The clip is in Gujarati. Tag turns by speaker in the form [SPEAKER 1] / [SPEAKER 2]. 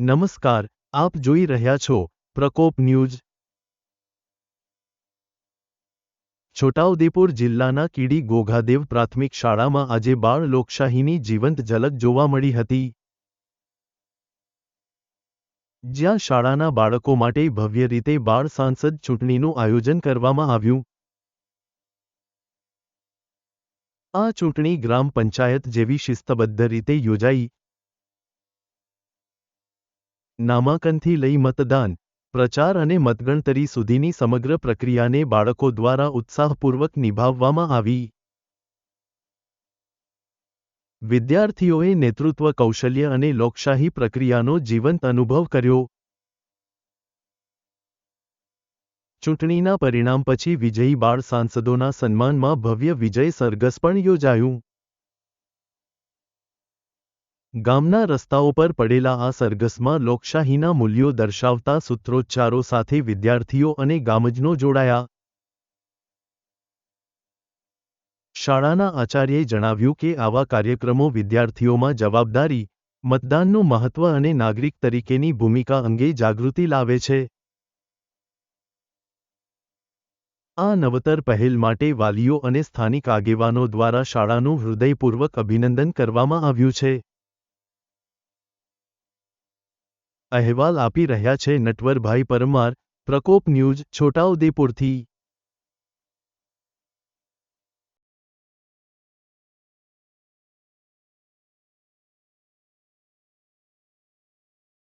[SPEAKER 1] નમસ્કાર, આપ જોઈ રહ્યા છો પ્રકોપ ન્યૂઝ. છોટાઉદેપુર જિલ્લાના કીડી ગોઘાદેવ પ્રાથમિક શાળામાં આજે બાળ લોકશાહીની જીવંત ઝલક જોવા મળી હતી. જ્યાં શાળાના બાળકો માટે ભવ્ય રીતે બાળ સાંસદ ચૂંટણીનું આયોજન કરવામાં આવ્યું. આ ચૂંટણી ગ્રામ પંચાયત જેવી શિસ્તબદ્ધ રીતે યોજાઈ. નામાંકનથી લઈ મતદાન, પ્રચાર અને મતગણતરી સુધીની સમગ્ર પ્રક્રિયાને બાળકો દ્વારા ઉત્સાહપૂર્વક નિભાવવામાં આવી. વિદ્યાર્થીઓએ નેતૃત્વ કૌશલ્ય અને લોકશાહી પ્રક્રિયાનો જીવંત અનુભવ કર્યો. ચૂંટણીના પરિણામ પછી વિજયી બાળ સાંસદોના સન્માનમાં ભવ્ય વિજય સરઘસ પણ યોજાયું. ગામના રસ્તાઓ પર પડેલા આ સરઘસમાં લોકશાહીના મૂલ્યો દર્શાવતા સૂત્રોચ્ચારો સાથે વિદ્યાર્થીઓ અને ગામજનો જોડાયા. શાળાના આચાર્યએ જણાવ્યું કે આવા કાર્યક્રમો વિદ્યાર્થીઓમાં જવાબદારી, મતદાનનું મહત્વ અને નાગરિક તરીકેની ભૂમિકા અંગે જાગૃતિ લાવે છે. આ નવતર પહેલ માટે વાલીઓ અને સ્થાનિક આગેવાનો દ્વારા શાળાનું હૃદયપૂર્વક અભિનંદન કરવામાં આવ્યું છે. અહેવાલ આપી રહ્યા છે. નટવરભાઈ પરમાર પ્રકોપ ન્યૂઝ છોટાઉદેપુરથી